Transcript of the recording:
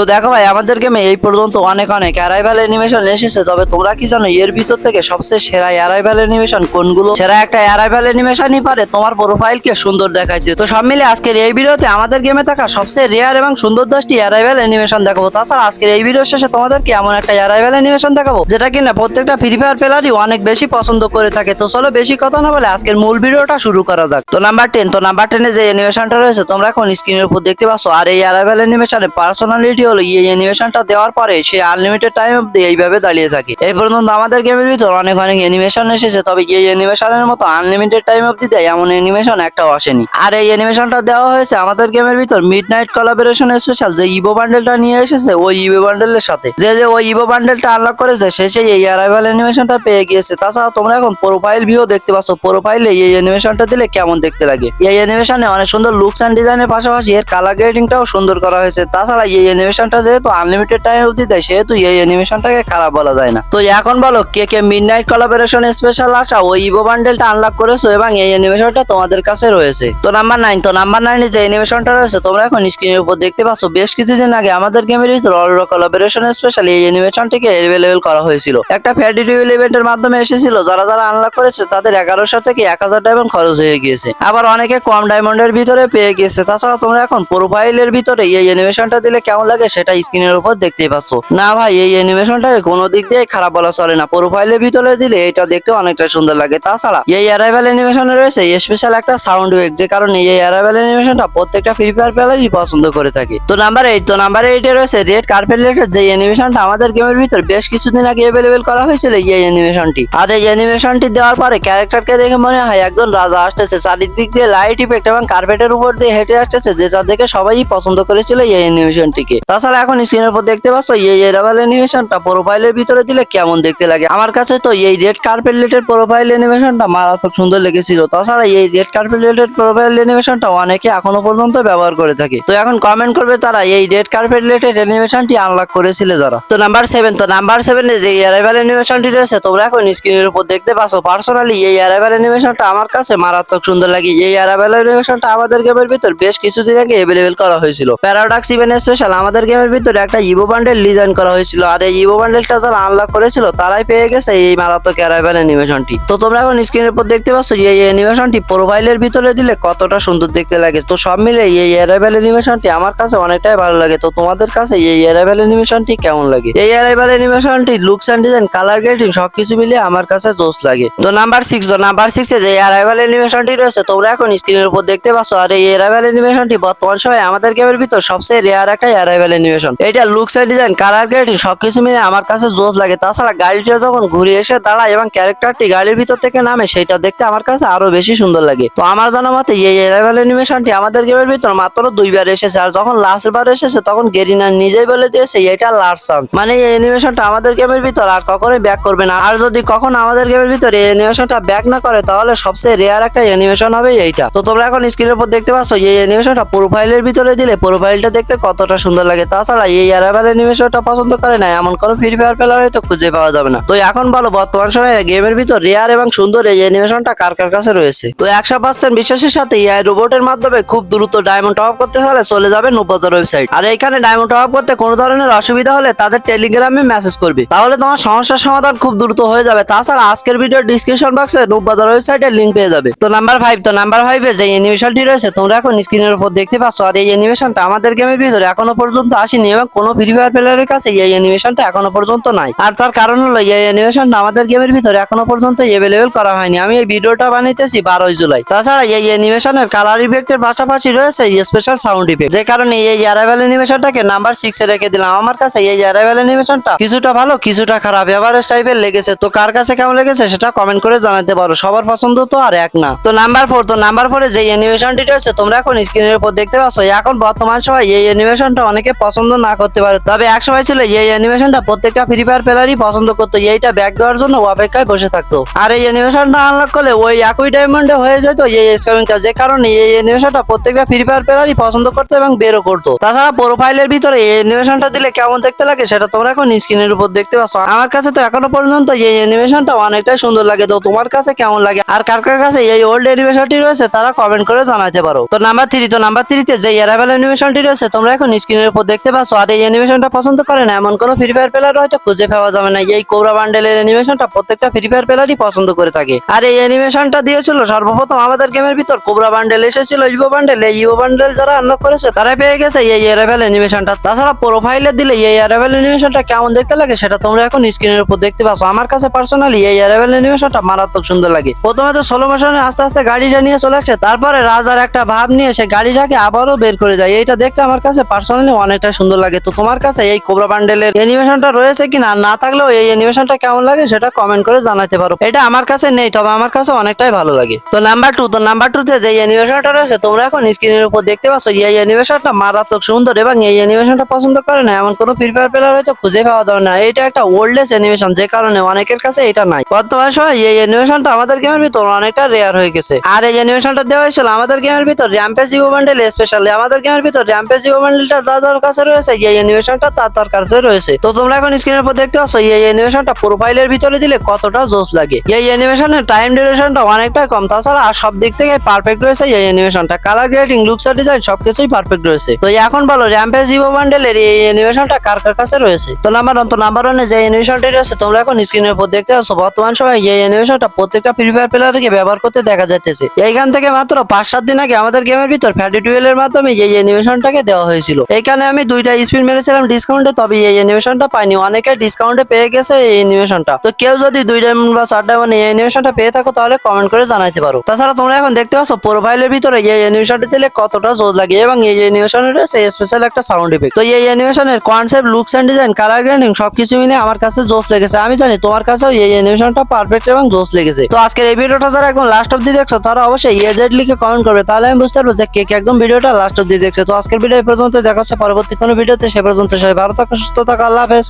তো দেখো ভাই, আমাদের গেমে এই পর্যন্ত অনেক অনেক অ্যারাইভাল অ্যানিমেশন এসেছে, তবে তোমরা কি জানো, এর ভিতর থেকে সবচেয়ে সেরা অ্যারাইভাল অ্যানিমেশন কোনগুলো? সেরা একটা অ্যারাইভাল অ্যানিমেশনই পারে, তোমার প্রোফাইলকে সুন্দর দেখাচ্ছে তো সব মিলে আজকের এই ভিডিওতে আমাদের গেমে থাকা সবচেয়ে রেয়ার এবং সুন্দর দশটি অ্যারাইভাল অ্যানিমেশন দেখাবো। তাছাড়া আজকের এই ভিডিও শেষে তোমাদেরকে এমন একটা অ্যারাইভাল অ্যানিমেশন দেখাবো, যেটা কিনা প্রত্যেকটা ফ্রি ফায়ার প্লেয়ারই অনেক বেশি পছন্দ করে থাকে। তো চলো বেশি কথা না বলে আজকের মূল ভিডিওটা শুরু করা যাক। তো নাম্বার টেন তো নাম্বার টেনে যে অ্যানিমেশনটা রয়েছে, তোমরা এখন স্ক্রিনের উপর দেখতে পাচ্ছ, আর এই অ্যারাইভাল অ্যানিমেশনে পার্সোনালিটি হলো এই অ্যানিমেশনটা দেওয়ার পরে সে আনলিমিটেড টাইম অব্দি এইভাবে দাঁড়িয়ে থাকে। এই পর্যন্ত আমাদের গেমের ভিতর অনেক অনেক অ্যানিমেশন এসেছে, তবে এই অ্যানিমেশনের মতো আনলিমিটেড টাইম অব্দি দেয় এমন অ্যানিমেশন একটাও আসেনি। আর এই অ্যানিমেশনটা দেওয়া হয়েছে আমাদের গেমের ভিতর মিড নাইট কোলাবোরেশন স্পেশাল যে ইভো বান্ডেলটা নিয়ে এসেছে, ওই ইভো বান্ডেলের সাথে। যে যে ওই ইভো বান্ডেলটা আনলক করেছে, সে সেই এই অ্যারাইভাল অ্যানিমেশনটা পেয়ে গিয়েছে। তাছাড়া তোমরা এখন প্রোফাইল ভিউ দেখতে পাচ্ছ। প্রোফাইলে এই অ্যানিমেশনটা দিলে কেমন দেখতে লাগে? এই অ্যানিমেশনে অনেক সুন্দর লুকস অ্যান্ড ডিজাইনের পাশাপাশি এর কালার গ্রেডিংটাও সুন্দর করা হয়েছে। তাছাড়া এই অ্যানিমেশনটা যেহেতু আনলিমিটেড টাইম অবধি দেয়, সেহেতু এই অ্যানিমেশনটাকে খারাপ বলা যায় না। তো এখন বলো, কে কে মিড নাইট কোলাবোরেশন স্পেশাল আসা ওই ইভো বান্ডেলটা আনলক করেছ এবং এই অ্যানিমেশনটা তোমাদের কাছে রয়েছে? তো নাম্বার নাইন তো নাম্বার নাইনে যে অ্যানিমেশনটা রয়েছে, তোমরা এখন স্ক্রিনের উপর দেখতে পাচ্ছ, বেশ কিছুদিন আগে আমাদের গেমের ভিতরে অলরো কোলাবোরেশন স্পেশাল এই অ্যানিমেশনটিকে অ্যাভেলেবেল করা হয়েছিল। একটা ফ্যাডিটিউল ইভেন্টের মাধ্যমে এসেছিল, যারা যারা আনলক করেছে, তাদের এগারোশো থেকে এক হাজার ডায়মন্ড খরচ হয়ে গিয়েছে। আবার অনেকে কম ডায়মন্ডের ভিতরে পেয়ে গিয়েছে, তাছাড়া তোমরা এখন প্রোফাইলের ভিতরে এই অ্যানিমেশনটা দিলে কেমন লাগে সেটা স্ক্রিনের উপর দেখতেই পাচ্ছ। না ভাই, এই অ্যানিমেশনটাকে কোনো দিক দিয়ে খারাপ বলা চলে না। প্রোফাইলের ভিতরে দিলে এটা দেখতে অনেকটা সুন্দর লাগে। তাছাড়া এই অ্যারাইভাল অ্যানিমেশনে রয়েছে স্পেশাল একটা সাউন্ড ওয়েক যে কারণে এই অ্যারাইভাল অ্যানিমেশনটা প্রত্যেকটা ফ্রি ফায়ার প্লেয়ারই পছন্দ করে থাকে। তো নাম্বার এইট তো নাম্বার এইটে রয়েছে রেড কার্পেট লেটের যে অ্যানিমেশনটা আমাদের গেমের ভিতর বেশ কিছুদিন আগে অ্যাভেলেবেল করা হয়েছিল এই অ্যানিমেশনটি আর এই অ্যানিমেশনটি দেওয়ার পরে ক্যারেক্টারকে দেখে মনে হয় একজন রাজা আসতেছে। চারিদিক দিয়ে লাইট ইফেক্ট এবং কার্পেটের উপর দিয়ে হেঁটে আসতেছে, যেটা দেখে সবাই পছন্দ করেছিল এই অ্যানিমেশনটিকে তাছাড়া এখন স্ক্রিনের উপর দেখতে পাচ্ছ, এই এরাবাল অ্যানিমেশনটা প্রোফাইলের ভিতরে দিলে কেমন দেখতে লাগে? আমার কাছে তো এই রেড কার্পেট লেটের প্রোফাইল অ্যানিমেশনটা মারাত্মক সুন্দর লেগেছিল। তাছাড়া এই রেড কার্পেট লেটের প্রোফাইল অ্যানিমেশনটা অনেকে এখনও পর্যন্ত ব্যবহার করে থাকে। তো এখন কমেন্ট করবে তারা, এই রেড কার্পেট লেটের অ্যানিমেশনটি আনলক করেছিল যারা তো নাম্বার সেভেন তো নাম্বার সেভেনে যে অ্যারাইভাল অ্যানিমেশনটি রয়েছে, তোমরা এখন স্ক্রিনের উপর দেখতে পাচ্ছ পার্সোনালি এই অ্যারাইভাল অ্যানিমেশনটা আমার কাছে মারাত্মক সুন্দর লাগে। এই অ্যারাইভাল অ্যানিমেশনটা আমাদের গেমের ভিতর বেশ কিছুদিন আগে অ্যাভেলেবেল করা হয়েছিল। প্যারাডক্স ইভেন্ট স্পেশাল আমাদের গেমের ভিতরে একটা ইভো বান্ডেল ডিজাইন করা হয়েছিল। আর এই ইভো বান্ডেলটা যারা আনলক করেছিল, তারাই পেয়ে গেছে এই মারাত্মক অ্যারাইভাল অ্যানিমেশনটি তো তোমরা এখন স্ক্রিনের উপর দেখতে পাচ্ছ এই অ্যানিমেশনটি প্রোফাইলের ভিতরে দিলে কতটা সুন্দর দেখতে লাগে। তো সব মিলে এই অ্যারাইভাল অ্যানিমেশনটি আমার কাছে অনেকটাই ভালো লাগে। তো তোমাদের কাছে এই অ্যারাইভাল অ্যানিমেশনটি কেমন লাগে? এই arrival অ্যানিমেশনটি looks and design colour grading সবকিছু মিলে আমার কাছে জোস লাগে। তো নাম্বার সিক্স তো নাম্বার সিক্সে যে অ্যারাইভাল অ্যানিমেশনটি রয়েছে, তোমরা এখন স্ক্রিনের উপর দেখতে পাচ্ছ। আর এই অ্যারাইভাল অ্যানিমেশনটি বর্তমান সময়ে আমাদের গেমের ভিতর সবচেয়ে রেয়ার একটা অ্যারাইভাল অ্যানিমেশন এটা looks and design colour grading সবকিছু মিলে আমার কাছে জোস লাগে। তাছাড়া গাড়িটা যখন ঘুরে এসে দাঁড়ায় এবং ক্যারেক্টারটি গাড়ির ভিতর থেকে নামে সেটা দেখতে আমার কাছে আরও বেশি সুন্দর লাগে। তো আমার জানা মতে এই অ্যারাইভাল অ্যানিমেশনটি আমাদের গেমের ভিতর মাত্র দুইবার এসেছে, আর যখন লাস্ট বার এসেছে, তখন গেরিনা নিজেই বলে দিয়েছে, এটা লাস্ট চান্স মানে এই অ্যানিমেশনটা আমাদের গেমের ভিতর আর কখনোই ব্যাক করবে না। আর যদি কখন আমাদের গেমের ভিতর এই অ্যানিমেশনটা ব্যাক না করে, তাহলে সবচেয়ে রেয়ার একটা অ্যানিমেশন হবে এইটা। তো তোমরা এখন স্ক্রিনের উপর দেখতে পাচ্ছ, এই অ্যানিমেশনটা প্রোফাইলের ভিতরে দিলে প্রোফাইলটা দেখতে কতটা সুন্দর লাগে। তাছাড়া এই অ্যারাইভাল অ্যানিমেশনটা পছন্দ করে না এমন কোনো ফ্রি ফায়ার প্লেয়ার হয়তো খুঁজে পাওয়া যাবে না। তো এখন বলো, বর্তমান সময়ে গেমের ভিতর রেয়ার এবং সুন্দর এই অ্যানিমেশনটা কার কার কাছে রয়েছে? তো একশো পার্সেন্ট বিশ্বাসের সাথে এই রোবটের মাধ্যমে খুব দ্রুত ডায়মন্ড টপ করতে হলে চলে যাবে নুবাজার ওয়েবসাইট আর এখানে ডায়মন্ড টপ করতে কোনো ধরনের অসুবিধা হলে তাদের টেলিগ্রামে মেসেজ করবে। তাহলে তোমার সমস্যার সমাধান খুব দ্রুত হয়ে যাবে। তাছাড়া আজকের ভিডিও ডিসক্রিপশন বক্সে নুবাজার ওয়েবসাইটের লিঙ্ক পেয়ে যাবে। তো নাম্বার ফাইভ তো নাম্বার ফাইভে যে অ্যানিমেশনটি রয়েছে, তোমরা এখন স্ক্রিনের উপর দেখতে পাচ্ছ। আর এই অ্যানিমেশনটা আমাদের গেমের ভিতরে এখনও পর্যন্ত আসেনি এবং কোনো ফ্রি ফায়ার প্লেয়ারের কাছে এই অ্যানিমেশনটা এখনও পর্যন্ত নাই। আর তার কারণ হলো, এই অ্যানিমেশনটা আমাদের গেমের ভিতরে এখনও পর্যন্ত এভেলেবেল করা হয়নি। আমি এই ভিডিওটা বানাইতেছি বারোই জুলাই। তাছাড়া এই অ্যানিমেশনের কালার ইফেক্টের পাশাপাশি রয়েছে স্পেশাল সাউন্ড ইফেক্ট যে কারণে এই অ্যারাইভাল অ্যানিমেশনটাকে নাম্বার সিক্স রেখে দিলাম। আমার কাছে এই অ্যারাইভাল অ্যানিমেশনটা কিছুটা ভালো, কিছুটা খারাপ। এভারেজ টাইপের লেগেছে। তো কার কাছে কেমন লেগেছে সেটা কমেন্ট করে জানাতে পারো। সবার পছন্দ তো আর এক না। তো নাম্বার ফোর তো নাম্বার ফোরে যে অ্যানিমেশনটি রয়েছে, তোমরা এখন স্ক্রিনের উপর দেখতে পাচ্ছ। এখন বর্তমান সময় এই অ্যানিমেশনটা অনেকে পছন্দ না করতে পারে। তবে এক সময় ছিল এই অ্যানিমেশনটা প্রত্যেকটা ফ্রি ফায়ার প্লেয়ারই পছন্দ করতো এইটা ব্যাক দেওয়ার জন্য অপেক্ষায় বসে থাকতো। আর এই অ্যানিমেশনটা আনলক করলে ওই একই ডায়মন্ডে হয়ে যেত এই স্ক্যামিংটা যে কারণে এই অ্যানিমেশনটা প্রত্যেকটা ফ্রি ফায়ার প্লেয়ারই পছন্দ করতো এবং বেরো করতো। তাছাড়া প্রোফাইলের ভিতরে এই অ্যানিমেশনটা দিলে কেমন দেখতে লাগে সেটা তোমরা এখন স্ক্রিনের উপর দেখতে পাচ্ছ। আমার কাছে তো এখনও পর্যন্ত এই অ্যানিমেশনটা অনেকটাই সুন্দর লাগে। তো তোমার কাছে কেমন লাগে? আর কার কার কাছে এই ওল্ড অ্যানিমেশনটি রয়েছে, তারা কমেন্ট করে জানাতে পারো। তো নাম্বার থ্রি তো নাম্বার থ্রিতে যে অ্যারাইভাল অ্যানিমেশনটি রয়েছে, তোমরা এখন স্ক্রিনের উপর দেখতে পাচ্ছ, আর এই অ্যানিমেশনটা পছন্দ করে না? এমন কোনো ফ্রি ফায়ার প্লেয়ার হয়তো খুঁজে পাওয়া যাবে না। এই কোবরা বান্ডেলের অ্যানিমেশনটা প্রত্যেকটা ফ্রি ফায়ার প্লেয়ারই পছন্দ করে থাকে। আর এই অ্যানিমেশনটা দিয়েছিল সর্বপ্রথম আমাদের গেমের ভিতর কোবরা বান্ডেল এসেছিল ইভো বান্ডেল এই ইভো বান্ডেল যারা আনলক করেছে তারা পেয়ে গেছে এই অ্যারাভেল অ্যানিমেশনটা তাছাড়া প্রোফাইলে দিলে এই অ্যারাভেল অ্যানিমেশনটা কেমন দেখতে লাগে, সেটা তোমরা এখন স্ক্রিনের উপর দেখতে পাচ্ছ। আমার কাছে পার্সোনালি এই অ্যারাভেল অ্যানিমেশনটা মারাত্মক সুন্দর লাগে। প্রথমে তো সোলো মোশনে আস্তে আস্তে গাড়িটা নিয়ে চলে আসছে তারপরে রাজার একটা ভাব নিয়ে সে গাড়িটাকে আবারও বের করে যায় এইটা দেখতে আমার কাছে পার্সোনালি অনেকটা সুন্দর লাগে। তো তোমার কাছে এই কোবরা বান্ডেলের অ্যানিমেশনটা রয়েছে কি না থাকলেও এই অ্যানিমেশনটা কেমন লাগে সেটা কমেন্ট করে জানাতে পারো। এটা আমার কাছে নেই, তবে আমার কাছে অনেকটাই ভালো লাগে। তো নাম্বার টু তো নাম্বার টু তে যে অ্যানিমেশনটা রয়েছে, তোমরা এখন স্ক্রিনের উপর দেখতে পাচ্ছ এই অ্যানিমেশনটা মারাত্মক সুন্দর এবং এই অ্যানিমেশনটা পছন্দ করে না, এমন কোনো ফ্রি ফায়ার প্লেয়ার হয়তো খুঁজে পাওয়া যাবে না। এটা একটা ওল্ডেস অ্যানিমেশন যে কারণে অনেকের কাছে এটা নাই। বর্তমান সময় এই অ্যানিমেশনটা আমাদের গেমের ভিতর অনেকটা রেয়ার হয়ে গেছে। আর এই অ্যানিমেশনটা দেওয়া হয়েছিল আমাদের গেমের ভিতর র্যাম্পেজ ইভো বান্ডেল স্পেশালি আমাদের গেমের ভিতর র্যাম্পেজ ইভো বান্ডেলটা যা যার কাছে রয়েছে, এই অ্যানিমেশনটা তার তার কাছে রয়েছে। তো তোমরা এখন স্ক্রিনের উপর দেখতে পাচ্ছ, এই অ্যানিমেশনটা প্রোফাইলের ভিতরে দিলে কতটা জোস লাগে। এই অ্যানিমেশনের টাইম ডিউরেশনটা অনেকটা কম। তাছাড়া আর সব দিক থেকে পারফেক্ট রয়েছে এই অ্যানিমেশনটা কালার গ্রেডিং লুকস আর ডিজাইন সবকিছুই পারফেক্ট রয়েছে। তো এখন বলো র্যাম্পেজ ইভো বান্ডেলের এই অ্যানিমেশনটা কার কার কাছে রয়েছে? তো নাম্বার ওয়ান তো নাম্বার ওয়ানে যে অ্যানিমেশনটি রয়েছে, তোমরা এখন স্ক্রিনের উপর দেখতে পাচ্ছ, বর্তমান সময় এই অ্যানিমেশনটা প্রত্যেকটা ফ্রি ফায়ার প্লেয়ারকে ব্যবহার করতে দেখা যাইতেছে। এইখান থেকে মাত্র পাঁচ সাত দিন আগে আমাদের গেমের ভিতর ফ্যাটি টুয়েলের মাধ্যমে এই অ্যানিমেশনটাকে দেওয়া হয়েছিল। এইখানে আমি দুইটা স্পিন মেরেছিলাম ডিসকাউন্টে তবে এই অ্যানিমেশনটা পাইনি। অনেকে ডিসকাউন্টে পেয়ে গেছে এই অ্যানিমেশনটা তো কেউ যদি দুই ডায়মন্ড বা চার ডায়মন্ড এই অ্যানিমেশনটা পেয়ে থাকো, তাহলে কমেন্ট করে জানাইতে পারো। তাছাড়া তোমরা এখন দেখতে পাচ্ছ প্রোফাইলের ভিতরে এই অ্যানিমেশনটা দিলে কতটা জোর লাগে এবং এই অ্যানিমেশনের রয়েছে স্পেশাল একটা সাউন্ড ইফেক্ট তো এই অ্যানিমেশনের concept looks and design colour grading সবকিছু মিলে আমার কাছে জোস লেগেছে। আমি জানি তোমার কাছেও এই অ্যানিমেশনটা পারফেক্ট এবং জোস লেগেছে। তো আজকের এই ভিডিওটা যারা একদম লাস্ট অব্দি দেখছ, তারা অবশ্যই এজেড লিখে কমেন্ট করবে। তাহলে আমি বুঝতে পারব যে কে কে একদম ভিডিওটা লাস্ট অব্দি দেখছে। তো আজকের ভিডিও পর্যন্ত দেখা হচ্ছে পরবর্তী কোনো ভিডিওতে সে পর্যন্ত সবাই ভালো থাকো সুস্থ থাকো আল্লাহ হাফেজ।